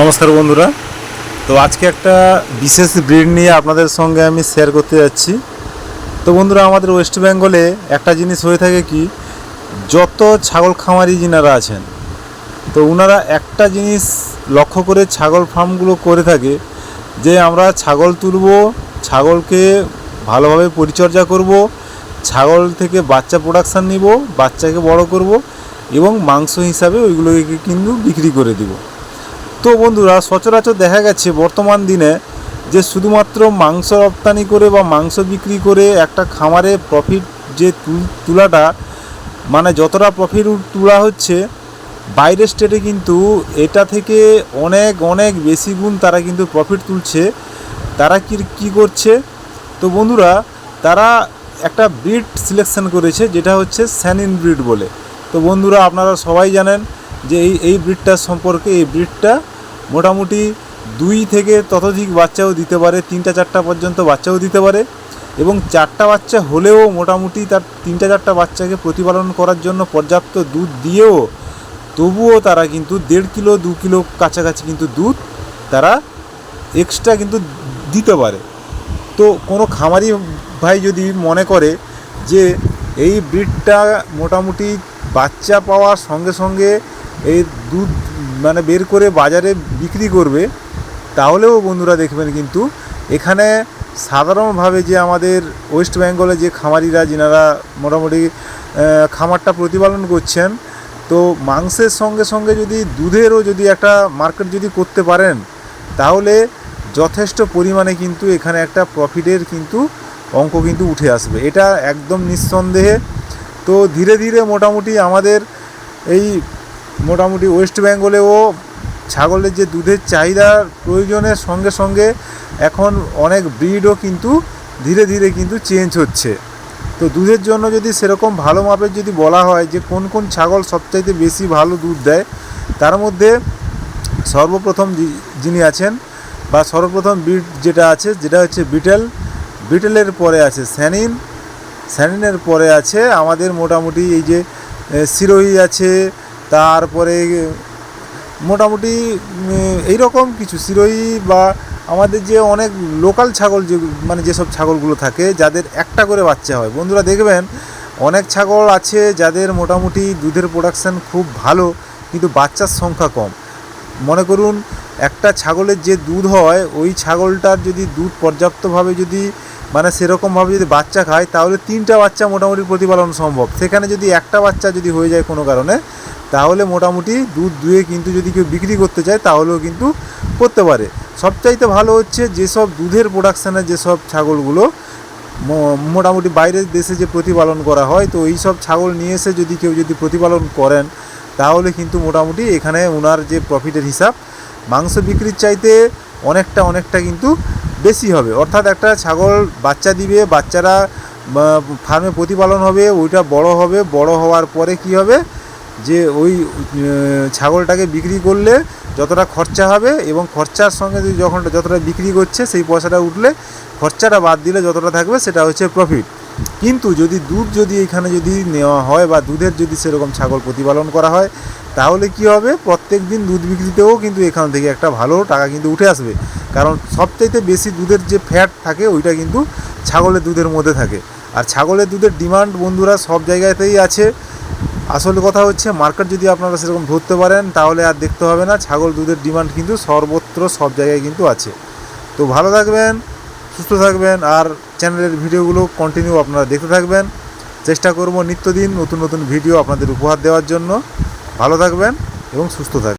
নমস্কার বন্ধুরা। তো আজকে একটা বিশেষ ব্রিড নিয়ে আপনাদের সঙ্গে আমি শেয়ার করতে যাচ্ছি। তো বন্ধুরা, আমাদের ওয়েস্ট বেঙ্গলে একটা জিনিস হয়ে থাকে কি, যত ছাগল খামারি যিনারা আছেন, তো ওনারা একটা জিনিস লক্ষ্য করে ছাগল ফার্মগুলো করে থাকে যে আমরা ছাগল তুলব, ছাগলকে ভালোভাবে পরিচর্যা করব, ছাগল থেকে বাচ্চা প্রোডাকশান নিব, বাচ্চাকে বড় করব এবং মাংস হিসাবে ওইগুলোকে কিন্তু বিক্রি করে দিব। তো বন্ধুরা, সচরাচর দেখা গেছে বর্তমান দিনে যে শুধুমাত্র মাংস রপ্তানি করে বা মাংস বিক্রি করে একটা খামারে প্রফিট যে তুলাটা মানে যতটা প্রফিট তোলা হচ্ছে, বাইরের স্টেটে কিন্তু এটা থেকে অনেক অনেক বেশি গুণ তারা কিন্তু প্রফিট তুলছে। তারা কি, কী করছে? তো বন্ধুরা, তারা একটা ব্রিড সিলেকশন করেছে, যেটা হচ্ছে স্যানিন ব্রিড বলে। তো বন্ধুরা, আপনারা সবাই জানেন যে এই এই ব্রিডটার সম্পর্কে, এই ব্রিডটা মোটামুটি দুই থেকে ততোধিক বাচ্চাও দিতে পারে, তিনটা চারটা পর্যন্ত বাচ্চাও দিতে পারে এবং চারটা বাচ্চা হলেও মোটামুটি তার তিনটা চারটা বাচ্চাকে প্রতিপালন করার জন্য পর্যাপ্ত দুধ দিয়েও তবুও তারা কিন্তু দেড় কিলো, দু কিলো কাছাকাছি কিন্তু দুধ তারা এক্সট্রা কিন্তু দিতে পারে। তো কোনো খামারি ভাই যদি মনে করে যে এই ব্রিডটা মোটামুটি বাচ্চা পাওয়ার সঙ্গে সঙ্গে এই দুধ মানে বের করে বাজারে বিক্রি করবে, তাহলেও বন্ধুরা দেখবেন কিন্তু এখানে সাধারণভাবে যে আমাদের ওয়েস্ট বেঙ্গলে যে খামারিরা, যিনারা মোটামুটি খামারটা প্রতিপালন করছেন, তো মাংসের সঙ্গে সঙ্গে যদি দুধেরও যদি একটা মার্কেট যদি করতে পারেন, তাহলে যথেষ্ট পরিমাণে কিন্তু এখানে একটা প্রফিটের কিন্তু অঙ্ক কিন্তু উঠে আসবে। এটা একদম নিঃসন্দেহে। তো ধীরে ধীরে মোটামুটি আমাদের এই মোটামুটি ওয়েস্ট বেঙ্গলেও ছাগলের যে দুধের চাহিদার প্রয়োজনের সঙ্গে সঙ্গে এখন অনেক ব্রিডও কিন্তু ধীরে ধীরে কিন্তু চেঞ্জ হচ্ছে। তো দুধের জন্য যদি সেরকম ভালো মাপের যদি বলা হয় যে কোন কোন ছাগল সবচাইতে বেশি ভালো দুধ দেয়, তার মধ্যে সর্বপ্রথম যিনি আছেন বা সর্বপ্রথম বিট যেটা আছে, যেটা হচ্ছে বিটেল। বিটেলের পরে আছে স্যানিন। স্যানিনের পরে আছে আমাদের মোটামুটি এই যে সিরোহি আছে তারপরে মোটামুটি উম, এইরকম কিছু সিরোই বা আমাদের যে অনেক লোকাল ছাগল যে মানে যেসব ছাগলগুলো থাকে যাদের একটা করে বাচ্চা হয়। বন্ধুরা দেখবেন অনেক ছাগল আছে যাদের মোটামুটি দুধের প্রোডাকশান খুব ভালো কিন্তু বাচ্চার সংখ্যা কম। মনে করুন একটা ছাগলের যে দুধ হয় ওই ছাগলটার যদি দুধ পর্যাপ্তভাবে যদি মানে সেরকমভাবে যদি বাচ্চা খায় তাহলে তিনটা বাচ্চা মোটামুটি প্রতিপালন সম্ভব। সেখানে যদি একটা বাচ্চা যদি হয়ে যায় কোনো কারণে তাহলে মোটামুটি দুধ দুয়ে কিন্তু যদি কেউ বিক্রি করতে চায়, তাহলেও কিন্তু করতে পারে। সবচাইতে ভালো হচ্ছে যেসব দুধের প্রোডাকশানের যেসব ছাগলগুলো মোটামুটি বাইরের দেশে যে প্রতিপালন করা হয়, তো এই সব ছাগল নিয়ে এসে যদি কেউ যদি প্রতিপালন করেন, তাহলে কিন্তু মোটামুটি এখানে ওনার যে প্রফিটের হিসাব, মাংস বিক্রির চাইতে অনেকটা অনেকটা কিন্তু বেশি হবে। অর্থাৎ একটা ছাগল বাচ্চা দিবে, বাচ্চারা ফার্মে প্রতিপালন হবে, ওইটা বড় হবে, বড় হওয়ার পরে কি হবে? যে ওই ছাগলটাকে বিক্রি করলে যতটা খরচা হবে এবং খরচার সঙ্গে যদি যখন যতটা বিক্রি করছে সেই পয়সাটা উঠলে খরচাটা বাদ দিলে যতটা থাকবে সেটা হচ্ছে প্রফিট কিন্তু যদি দুধ যদি এখানে যদি নেওয়া হয় বা দুধের যদি সেরকম ছাগল প্রতিপালন করা হয়, তাহলে কি হবে? প্রত্যেক দিন দুধ বিক্রিতেও কিন্তু এখান থেকে একটা ভালো টাকা কিন্তু উঠে আসবে। কারণ সবচাইতে বেশি দুধের যে ফ্যাট থাকে ওইটা কিন্তু ছাগলের দুধের মধ্যে থাকে। আর ছাগলের দুধের ডিমান্ড বন্ধুরা সব জায়গাতেই আছে। আসল কথা হচ্ছে মার্কেট যদি আপনারা সেরকম ধরতে পারেন, তাহলে আর দেখতে হবে না। ছাগল দুধের ডিমান্ড কিন্তু সর্বত্র সব জায়গায় কিন্তু আছে। তো ভালো থাকবেন, সুস্থ থাকবেন, আর চ্যানেলের ভিডিওগুলো কন্টিনিউ আপনারা দেখতে থাকবেন। চেষ্টা করব নিত্যদিন নতুন নতুন ভিডিও আপনাদের উপহার দেওয়ার জন্য। ভালো থাকবেন এবং সুস্থ থাকবেন।